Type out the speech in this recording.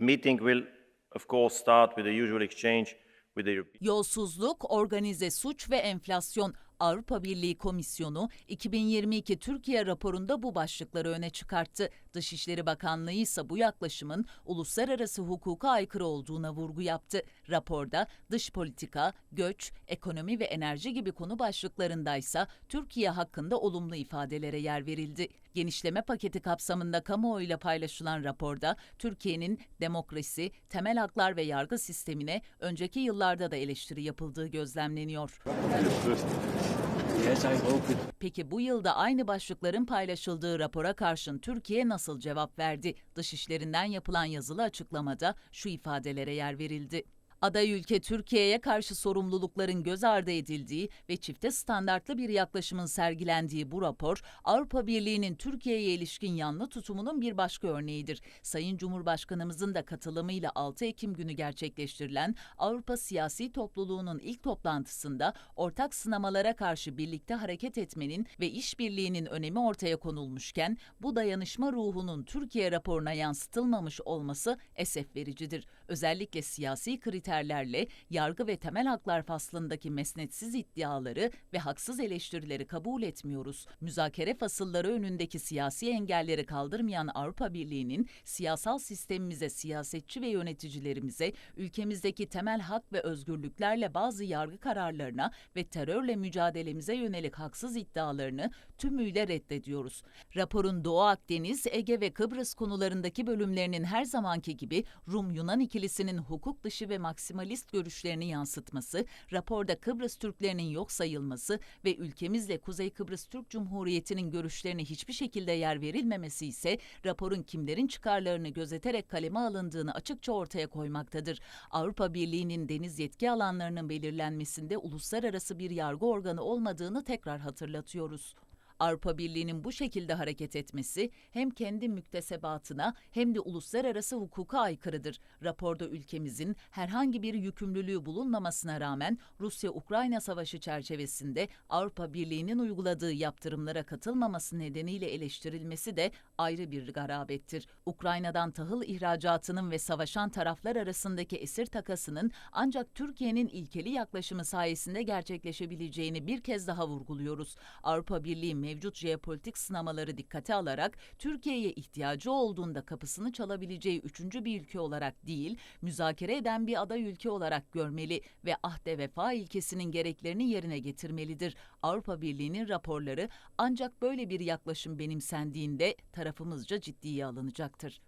The meeting will, of course, start with the usual exchange with the European Yolsuzluk, organize suç ve enflasyon Avrupa Birliği Komisyonu 2022 Türkiye raporunda bu başlıkları öne çıkarttı. Dışişleri Bakanlığı ise bu yaklaşımın uluslararası hukuka aykırı olduğuna vurgu yaptı. Raporda dış politika, göç, ekonomi ve enerji gibi konu başlıklarındaysa Türkiye hakkında olumlu ifadelere yer verildi. Genişleme paketi kapsamında kamuoyuyla paylaşılan raporda Türkiye'nin demokrasi, temel haklar ve yargı sistemine önceki yıllarda da eleştiri yapıldığı gözlemleniyor. Peki bu yılda aynı başlıkların paylaşıldığı rapora karşın Türkiye nasıl cevap verdi? Dışişlerinden yapılan yazılı açıklamada şu ifadelere yer verildi. Aday ülke Türkiye'ye karşı sorumlulukların göz ardı edildiği ve çifte standartlı bir yaklaşımın sergilendiği bu rapor, Avrupa Birliği'nin Türkiye'ye ilişkin yanlı tutumunun bir başka örneğidir. Sayın Cumhurbaşkanımızın da katılımıyla 6 Ekim günü gerçekleştirilen Avrupa Siyasi Topluluğu'nun ilk toplantısında ortak sınamalara karşı birlikte hareket etmenin ve işbirliğinin önemi ortaya konulmuşken bu dayanışma ruhunun Türkiye raporuna yansıtılmamış olması esef vericidir. Özellikle siyasi kriterlerle yargı ve temel haklar faslındaki mesnetsiz iddiaları ve haksız eleştirileri kabul etmiyoruz. Müzakere fasılları önündeki siyasi engelleri kaldırmayan Avrupa Birliği'nin siyasal sistemimize, siyasetçi ve yöneticilerimize ülkemizdeki temel hak ve özgürlüklerle bazı yargı kararlarına ve terörle mücadelemize yönelik haksız iddialarını tümüyle reddediyoruz. Raporun Doğu Akdeniz, Ege ve Kıbrıs konularındaki bölümlerinin her zamanki gibi Rum-Yunan ikilisinin hukuk dışı ve maksimalist görüşlerini yansıtması, raporda Kıbrıs Türklerinin yok sayılması ve ülkemizle Kuzey Kıbrıs Türk Cumhuriyeti'nin görüşlerine hiçbir şekilde yer verilmemesi ise raporun kimlerin çıkarlarını gözeterek kaleme alındığını açıkça ortaya koymaktadır. Avrupa Birliği'nin deniz yetki alanlarının belirlenmesinde uluslararası bir yargı organı olmadığını tekrar hatırlatıyoruz. Avrupa Birliği'nin bu şekilde hareket etmesi hem kendi müktesebatına hem de uluslararası hukuka aykırıdır. Raporda ülkemizin herhangi bir yükümlülüğü bulunmamasına rağmen Rusya-Ukrayna savaşı çerçevesinde Avrupa Birliği'nin uyguladığı yaptırımlara katılmaması nedeniyle eleştirilmesi de ayrı bir garabettir. Ukrayna'dan tahıl ihracatının ve savaşan taraflar arasındaki esir takasının ancak Türkiye'nin ilkeli yaklaşımı sayesinde gerçekleşebileceğini bir kez daha vurguluyoruz. Avrupa Birliği mevcut jeopolitik sınamaları dikkate alarak Türkiye'ye ihtiyacı olduğunda kapısını çalabileceği üçüncü bir ülke olarak değil, müzakere eden bir aday ülke olarak görmeli ve ahde vefa ilkesinin gereklerini yerine getirmelidir. Avrupa Birliği'nin raporları ancak böyle bir yaklaşım benimsendiğinde tarafımızca ciddiye alınacaktır.